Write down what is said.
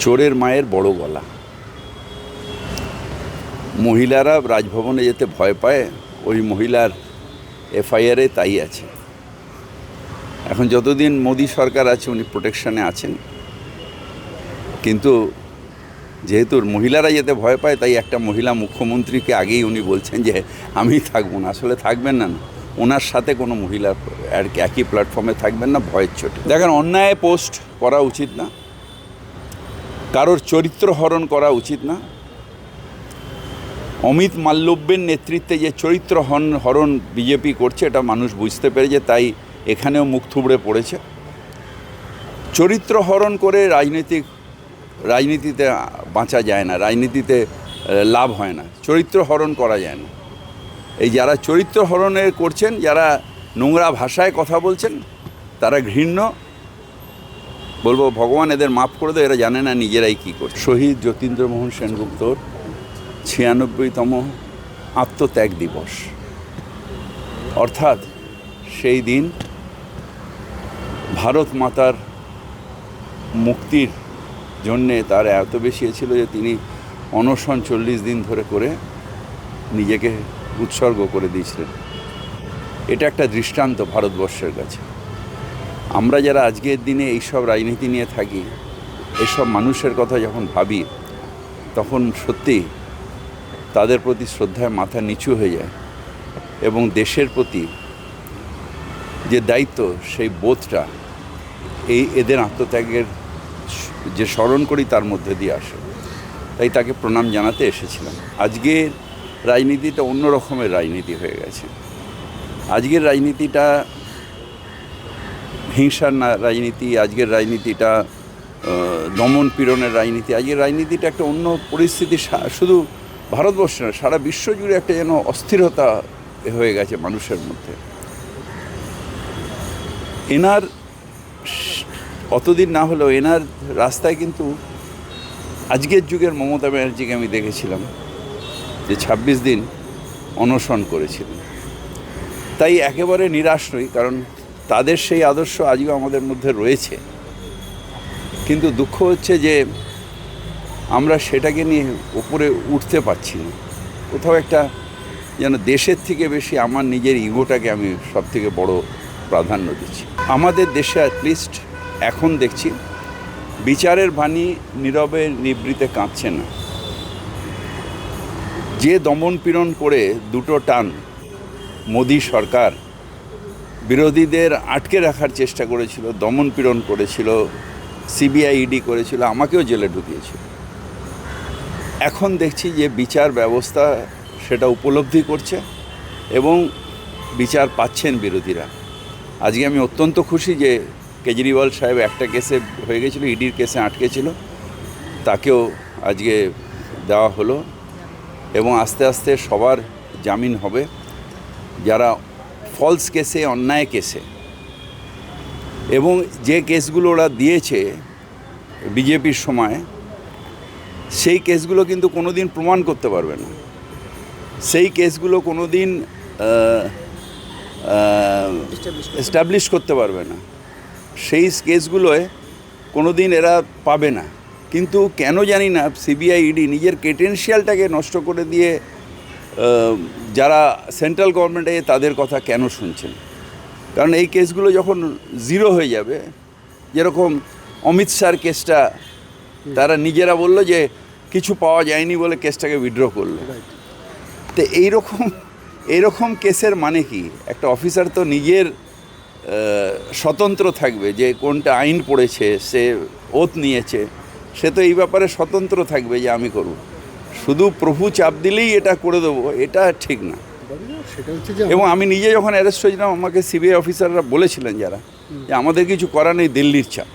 চোরের মায়ের বড় গলা। মহিলারা রাজভবনে যেতে ভয় পায়, ওই মহিলার এফআইআরে তাই আছে। এখন যতদিন মোদী সরকার আছে, উনি প্রোটেকশনে আছেন। কিন্তু যেহেতু মহিলারা যেতে ভয় পায়, তাই একটা মহিলা মুখ্যমন্ত্রীকে আগেই উনি বলছেন যে, আমি থাকব না। আসলে থাকবেন না না। ওনার সাথে কোনো মহিলা আর একই প্ল্যাটফর্মে থাকবেন না, ভয়ের চোটে দেখেন, অন্যায় পোস্ট করা উচিত না। কারোর চরিত্র হরণ করা উচিত না। অমিত মাল্লব্যের নেতৃত্বে যে চরিত্র হন, হরণ বিজেপি করছে, এটা মানুষ বুঝতে পেরেছে, তাই এখানেও মুখ থুবড়ে পড়েছে। চরিত্র হরণ করে রাজনৈতিক, রাজনীতিতে বাঁচা যায় না, রাজনীতিতে লাভ হয় না, চরিত্র হরণ করা যায় না। এই যারা চরিত্র হরণের করছেন, যারা নোংরা ভাষায় কথা বলছেন, তারা ঘৃণ্য বলব, ভগবান এদের মাফ করে দেয়, এরা জানে না নিজেরাই কী করছে। শহীদ যতীন্দ্রমোহন সেনগুপ্তর ছিয়ানব্বইতম আত্মত্যাগ দিবস। অর্থাৎ সেই দিন ভারত মাতার মুক্তির জন্যে তার এত বেশি ছিল যে তিনি অনশন চল্লিশ দিন ধরে করে নিজেকে উৎসর্গ করে দিয়েছিলেন। এটা একটা দৃষ্টান্ত ভারতবর্ষের কাছে। আমরা যারা আজকের দিনে এইসব রাজনীতি নিয়ে থাকি এসব মানুষের কথা যখন ভাবি, তখন সত্যি তাদের প্রতি শ্রদ্ধায় মাথা নিচু হয়ে যায় এবং দেশের প্রতি যে দায়িত্ব, সেই বোধটা এই এদের আত্মত্যাগের যে স্মরণ করি তার মধ্যে দিয়ে আসে। তাই তাকে প্রণাম জানাতে এসেছিলাম। আজকের রাজনীতিটা অন্য রকমের রাজনীতি হয়ে গেছে। আজকের রাজনীতিটা হিংসার রাজনীতি, আজকের রাজনীতিটা দমন পীড়নের রাজনীতি, আজকের রাজনীতিটা একটা অন্য পরিস্থিতি শুধু ভারতবর্ষে না, সারা বিশ্ব জুড়ে একটা যেন অস্থিরতা হয়ে গেছে মানুষের মধ্যে। এনার অতদিন না হলেও এনার রাস্তায় কিন্তু আজকের যুগের মমতা ব্যানার্জিকে আমি দেখেছিলাম, যে ছাব্বিশ দিন অনশন করেছিলেন। তাই একেবারে নিরাশ নই, কারণ তাদের সেই আদর্শ আজও আমাদের মধ্যে রয়েছে। কিন্তু দুঃখ হচ্ছে যে আমরা সেটাকে নিয়ে উপরে উঠতে পারছি না। কোথাও একটা যেন দেশের থেকে বেশি আমার নিজের ইগোটাকে আমি সব থেকে বড় প্রাধান্য দিচ্ছি। আমাদের দেশে অ্যাটলিস্ট এখন দেখছি বিচারের বাণী নীরবে নিবৃতে কাঁদছে না। যে দমন পীড়ন করে দুটো টান মোদী সরকার বিরোধীদের আটকে রাখার চেষ্টা করেছিল, দমন পীড়ন করেছিল, সিবিআই ইডি করেছিল, আমাকেও জেলে ঢুকিয়েছিল। এখন দেখছি যে বিচার ব্যবস্থা সেটা উপলব্ধি করছে এবং বিচার পাচ্ছেন বিরোধীরা। আজকে আমি অত্যন্ত খুশি যে কেজরিওয়াল সাহেব একটা কেসে হয়ে গেছিল, ইডির কেসে আটকে ছিল, তাকেও আজকে দেওয়া হলো এবং আস্তে আস্তে সবার জামিন হবে। যারা ফলস কেসে, অন্যায় কেসে। এবং যে কেসগুলো ওরা দিয়েছে বিজেপির সময়, সেই কেসগুলো কিন্তু কোনো দিন প্রমাণ করতে পারবে না। সেই কেসগুলো কোনো দিন এস্টাবলিশ করতে পারবে না। সেই কেসগুলোয় কোনো দিন এরা পাবে না। কিন্তু কেন জানি না, সিবিআই, ইডি নিজের ক্রেডেন্সিয়ালটাকে নষ্ট করে দিয়ে যারা সেন্ট্রাল গভর্নমেন্টে তাদের কথা কেন শুনছেন? কারণ এই কেসগুলো যখন জিরো হয়ে যাবে যেরকম অমিত শাহর কেসটা তারা নিজেরা বলল যে কিছু পাওয়া যায়নি বলে কেসটাকে উইড্র করল। তো এইরকম এইরকম কেসের মানে কি? একটা অফিসার তো নিজের স্বতন্ত্র থাকবে যে কোনটা আইন পড়েছে সে ওত নিয়েছে সে তো এই ব্যাপারে স্বতন্ত্র থাকবে যে আমি করব। শুধু প্রভু চাপ দিলেই এটা করে দেবো, এটা ঠিক না। এবং আমি নিজে যখন অ্যারেস্ট হয়েছিলাম, আমাকে সিবিআই অফিসাররা বলেছিলেন যারা যে আমাদের কিছু করা নেই দিল্লির চাপ।